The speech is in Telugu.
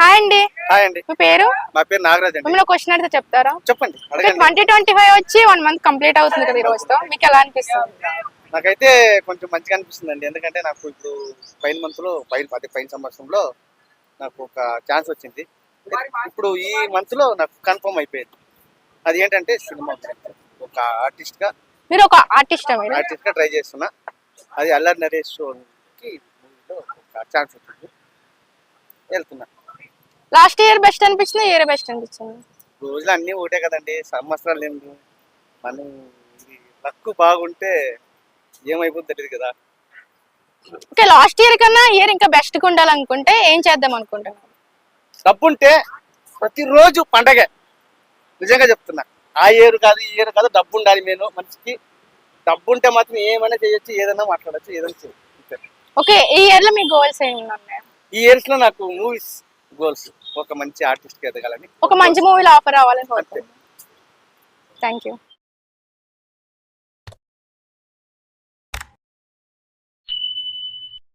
హాయ్ అండి. హాయ్ అండి. మీ పేరు? మా పేరు నాగరాజ్ అండి. మిమ్మల్ని క్వశ్చన్ అడిగితే చెప్తారా? చెప్పండి ట్వంటీ ట్వంటీ ఫైవ్ వచ్చి వన్ మంత్ కంప్లీట్ అవుతుంది కదా ఈ రోజుతో మీకు ఎలా అనిపిస్తుంది? నాకైతే కొంచెం మంచిగా అనిపిస్తుంది అండి ఎందుకంటే నాకు ఇప్పుడు పైన మంత్లో పైన అదే పైన సంవత్సరంలో నాకు ఒక ఛాన్స్ వచ్చింది. ఇప్పుడు ఈ మంత్లో నాకు కన్ఫర్మ్ అయిపోయింది. అది ఏంటంటే సినిమా ఒక ఆర్టిస్ట్గా మీరు ఒక ఆర్టిస్ట్ ఆర్టిస్ట్గా ట్రై చేస్తున్నా. అది అల్లరి నరేష్కి ఛాన్స్ వచ్చింది. వెళ్తున్నా. లాస్ట్ ఇయర్ బెస్ట్ అనిపించింది ఇయర్ బెస్ట్ అనిపించింది. రోజులు అన్నీ ఒకటే కదండి సంవత్సరాలు ఏం మనం లక్కు బాగుంటే ఏమైపోతుంది తెలియదు కదా. ఓకే లాస్ట్ ఇయర్ కన్నా ఇయర్ ఇంకా బెస్ట్గా ఉండాలనుకుంటే ఏం చేద్దాం అనుకుంటున్నాను డబ్బుంటే ప్రతిరోజు పండగే. నిజంగా చెప్తున్నా. ఆ ఏరు కాదు ఈ ఏరు కాదు డబ్బు ఉండాలి నేను మనిషికి. డబ్బు ఉంటే మాత్రం ఏమైనా చేయొచ్చు ఏదైనా మాట్లాడచ్చు ఏదైనా చేయొచ్చు. ఓకే ఈ ఇయర్లో మీ గోల్స్ ఏమి ఉన్నాయి? ఈ ఇయర్స్లో నాకు మూవీస్ గోల్స్ ఒక మంచి ఆర్టిస్ట్ ఎదగాలని ఒక మంచి మూవీలో ఆఫర్ రావాలని థ్యాంక్ యూ